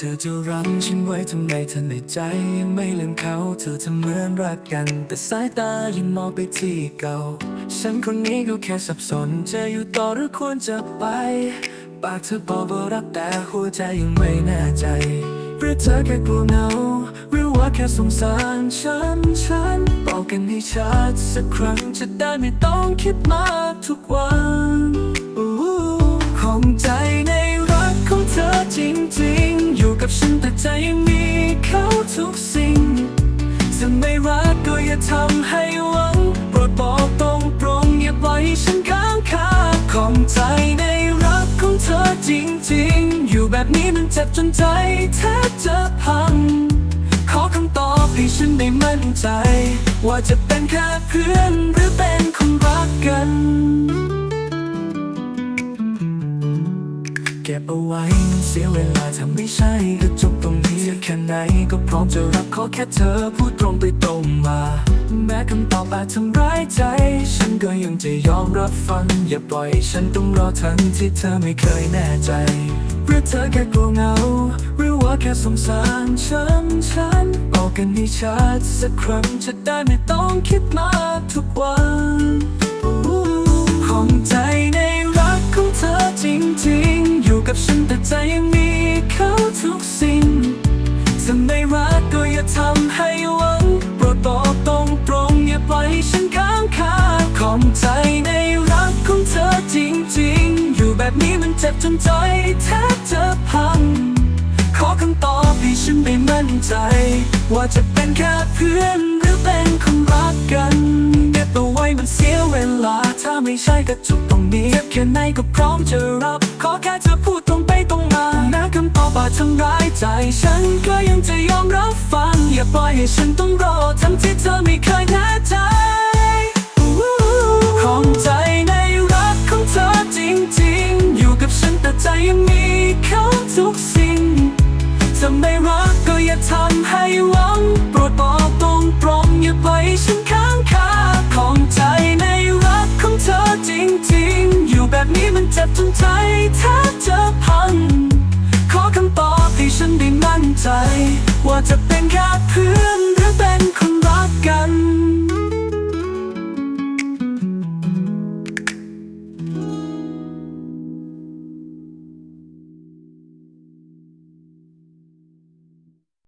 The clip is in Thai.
ธอจะรั้งฉันไว้ทำไมเธอในใจยังไม่ลืมเขา เธอทำเหมือนรักกัน แต่สายตายังมองไปที่เก่า ฉันคนนี้ก็แค่สับสนจะอยู่ต่อหรือควรจะไป ปากเธอบอกว่ารักแต่หัวใจยังไม่แน่ใจหรือเธอแค่กลัวเหงาหรือว่าแค่สงสารฉันฉันบอกกันให้ชัดสักครั้งจะได้ไม่ต้องคิดมากทุกวัน ทุกสิ่งจะไม่รักก็อย่าทำให้หวังโปรดบอกตรงตรงๆอย่าปล่อยฉันค้างคาของใจในรักของเธอจริงๆ อยู่แบบนี้มันเจ็บจนใจแทบจะพัง ขอคำตอบให้ฉันได้มั่นใจ ว่าจะเป็นแค่เพื่อนหรือเป็นคนรักกัน เก็บเอาไว้มันเสียเวลาถ้าไม่ใช่ก็จบตรงนี้แค่ไหนก็พร้อมจะรับขอแค่เธอพูดตรงไปตรงมา แม้คำตอบอาจทำร้ายใจ ฉันก็ยังจะยอมรับฟัง อย่าปล่อยฉันต้องรอทั้งที่เธอไม่เคยแน่ใจหรือเธอแค่กลัวเหงา หรือว่าแค่สงสารฉันฉันบอกกันให้ชัดสักครั้งจะได้ไม่ต้องคิดมากทุกวัน จนใจแทบจะพัง ขอคำตอบให้ฉันได้มั่นใจ ว่าจะเป็นแค่เพื่อนหรือเป็นคนรักกันเก็บเอาไว้มันเสียเวลา ถ้าไม่ใช่ก็จบตรงนี้เจ็บแค่ไหนก็พร้อมจะรับ ขอแค่เธอพูดตรงไปตรงมาแม้คำตอบอาจทำร้ายใจ ฉันก็ยังจะยอมรับฟัง อย่าปล่อยให้ฉันต้องรอ แบบนี้มันเจ็บจนใจแทบจะพัง ขอคำตอบให้ฉันได้มั่นใจ ว่าจะเป็นแค่เพื่อน